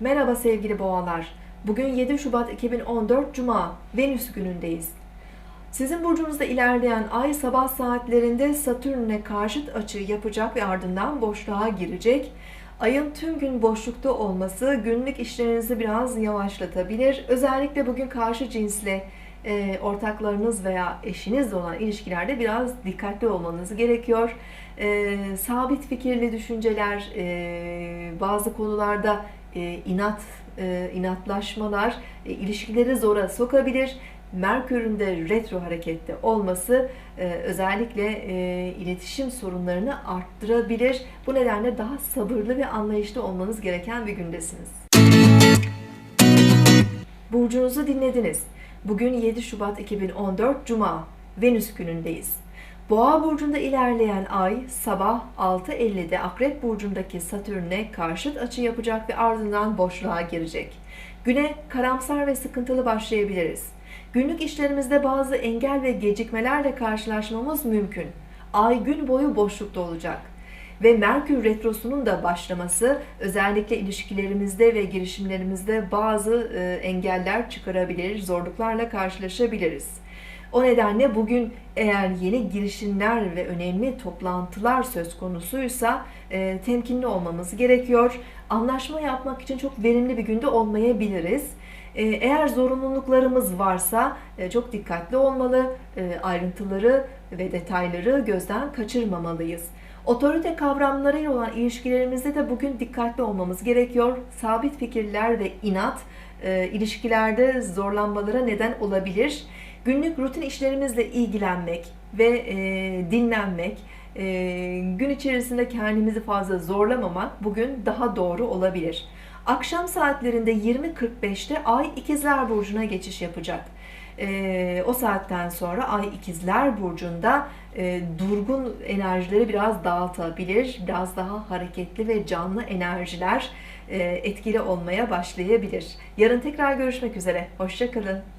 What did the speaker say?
Merhaba sevgili boğalar. Bugün 7 Şubat 2014 Cuma, Venüs günündeyiz. Sizin burcunuzda ilerleyen ay sabah saatlerinde Satürn'e karşıt açı yapacak ve ardından boşluğa girecek. Ayın tüm gün boşlukta olması günlük işlerinizi biraz yavaşlatabilir. Özellikle bugün karşı cinsle e, ortaklarınız veya eşinizle olan ilişkilerde biraz dikkatli olmanız gerekiyor. E, sabit fikirli düşünceler, e, bazı konularda e, inat, e, inatlaşmalar e, ilişkileri zora sokabilir. Merkür'ün de retro harekette olması e, özellikle e, iletişim sorunlarını arttırabilir. Bu nedenle daha sabırlı ve anlayışlı olmanız gereken bir gündesiniz. Burcunuzu dinlediniz. Bugün 7 Şubat 2014 Cuma, Venüs günündeyiz. Boğa burcunda ilerleyen ay sabah 6.50'de Akrep burcundaki Satürn'e karşıt açı yapacak ve ardından boşluğa girecek. Güne karamsar ve sıkıntılı başlayabiliriz. Günlük işlerimizde bazı engel ve gecikmelerle karşılaşmamız mümkün. Ay gün boyu boşlukta olacak ve Merkür Retrosu'nun da başlaması özellikle ilişkilerimizde ve girişimlerimizde bazı e, engeller çıkarabilir, zorluklarla karşılaşabiliriz. O nedenle bugün eğer yeni girişimler ve önemli toplantılar söz konusuysa e, temkinli olmamız gerekiyor. Anlaşma yapmak için çok verimli bir günde olmayabiliriz. E, eğer zorunluluklarımız varsa e, çok dikkatli olmalı, e, ayrıntıları ve detayları gözden kaçırmamalıyız. Otorite kavramlarıyla olan ilişkilerimizde de bugün dikkatli olmamız gerekiyor. Sabit fikirler ve inat e, ilişkilerde zorlanmalara neden olabilir. Günlük rutin işlerimizle ilgilenmek ve e, dinlenmek, e, gün içerisinde kendimizi fazla zorlamamak bugün daha doğru olabilir. Akşam saatlerinde 20.45'te Ay İkizler Burcu'na geçiş yapacak. E, o saatten sonra Ay İkizler Burcu'nda e, durgun enerjileri biraz dağıtabilir. Biraz daha hareketli ve canlı enerjiler e, etkili olmaya başlayabilir. Yarın tekrar görüşmek üzere. Hoşçakalın.